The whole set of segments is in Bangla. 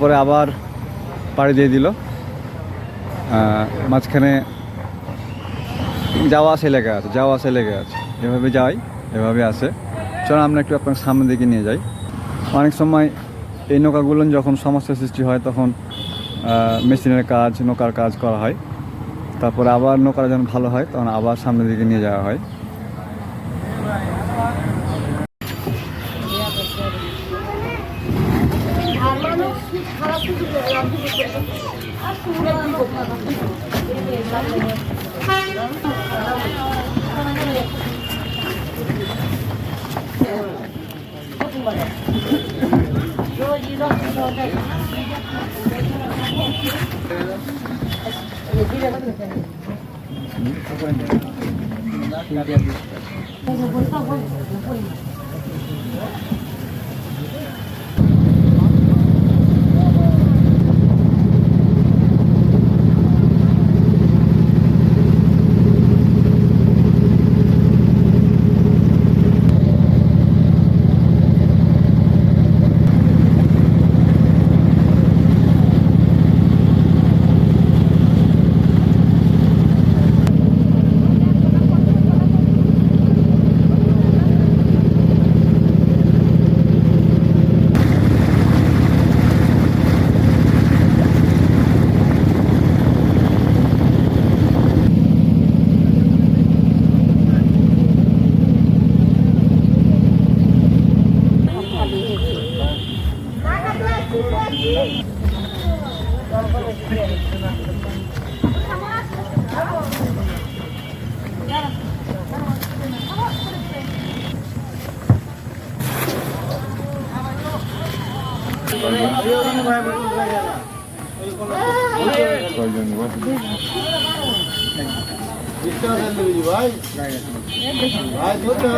পরে আবার পাড়ি দিয়ে দিল। মাঝখানে যাওয়া আসে লেগে আছে, যাওয়া আসে লেগে আছে। এভাবে যাই, এভাবে আসে চলো আমরা একটু আপনার সামনের দিকে নিয়ে যাই। অনেক সময় এই নৌকাগুলো যখন সমস্যার সৃষ্টি হয় তখন মেশিনের কাজ, নৌকার কাজ করা হয়। তারপরে আবার নৌকাটা যখন ভালো হয় তখন আবার সামনের দিকে নিয়ে যাওয়া হয়। 그래서 벌써 벌써 보이네. ভাই ভাই ধরতে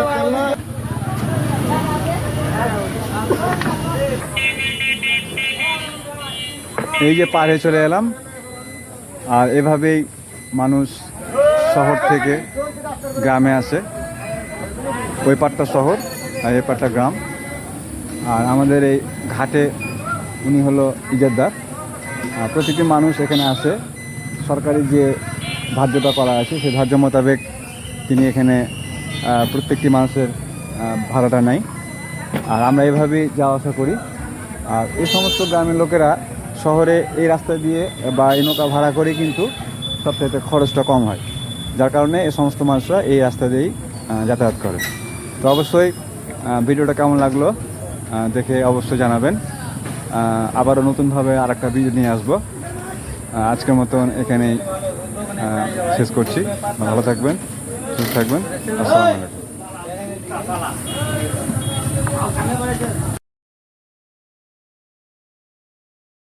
এই যে পাড়ে চলে এলাম। আর এভাবেই মানুষ শহর থেকে গ্রামে আসে। ওই পাটটা শহর আর এই পাটটা গ্রাম। আর আমাদের এই ঘাটে উনি হলো ইজারদার। আর প্রতিটি মানুষ এখানে আসে। সরকারি যে ধার্যতা করা আছে, সেই ধার্য মোতাবেক তিনি এখানে প্রত্যেকটি মানুষের ভাড়াটা নেয়। আর আমরা এভাবেই যাওয়া আসা করি। আর এই সমস্ত গ্রামের লোকেরা শহরে এই রাস্তা দিয়ে বা এই নৌকা ভাড়া করে কিন্তু সবথেকে খরচটা কম হয়। যার কারণে এই সমস্ত মানুষরা এই রাস্তা দিয়েই যাতায়াত করে। তো অবশ্যই ভিডিওটা কেমন লাগল দেখে অবশ্যই জানাবেন। আবারও নতুনভাবে আর একটা ভিডিও নিয়ে আসব। আজকের মতন এখানেই শেষ করছি। ভালো থাকবেন, সুস্থ থাকবেন। আসসালামু আলাইকুম।